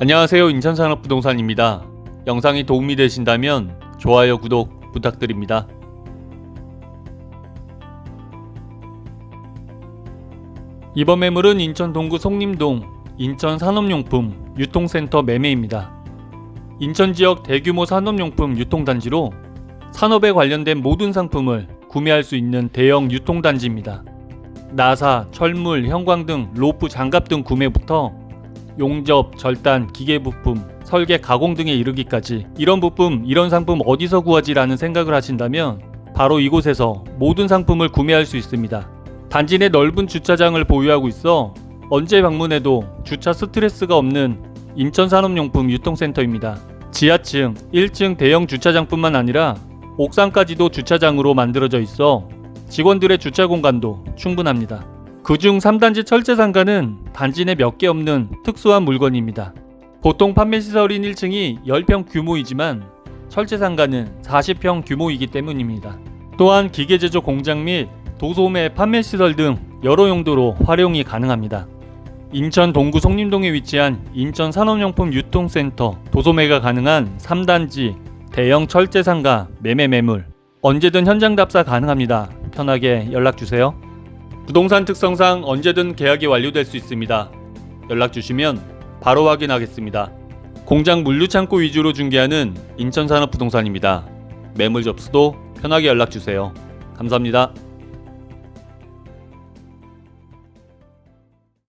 안녕하세요. 인천산업부동산입니다. 영상이 도움이 되신다면 좋아요, 구독 부탁드립니다. 이번 매물은 인천 동구 송림동 인천 산업용품 유통센터 매매입니다. 인천 지역 대규모 산업용품 유통단지로 산업에 관련된 모든 상품을 구매할 수 있는 대형 유통단지입니다. 나사, 철물, 형광 등 로프, 장갑 등 구매부터 용접, 절단, 기계 부품, 설계, 가공 등에 이르기까지 이런 부품, 이런 상품 어디서 구하지라는 생각을 하신다면 바로 이곳에서 모든 상품을 구매할 수 있습니다. 단지 내 넓은 주차장을 보유하고 있어 언제 방문해도 주차 스트레스가 없는 인천산업용품 유통센터입니다. 지하층, 1층 대형 주차장뿐만 아니라 옥상까지도 주차장으로 만들어져 있어 직원들의 주차 공간도 충분합니다. 그중 3단지 철제 상가는 단지 내 몇 개 없는 특수한 물건입니다. 보통 판매 시설인 1층이 10평 규모이지만 철제 상가는 40평 규모이기 때문입니다. 또한 기계 제조 공장 및 도소매 판매 시설 등 여러 용도로 활용이 가능합니다. 인천 동구 송림동에 위치한 인천 산업용품 유통센터 도소매가 가능한 3단지 대형 철제 상가 매매 매물 언제든 현장 답사 가능합니다. 편하게 연락 주세요. 부동산 특성상 언제든 계약이 완료될 수 있습니다. 연락 주시면 바로 확인하겠습니다. 공장 물류 창고 위주로 중개하는 인천산업부동산입니다. 매물 접수도 편하게 연락 주세요. 감사합니다.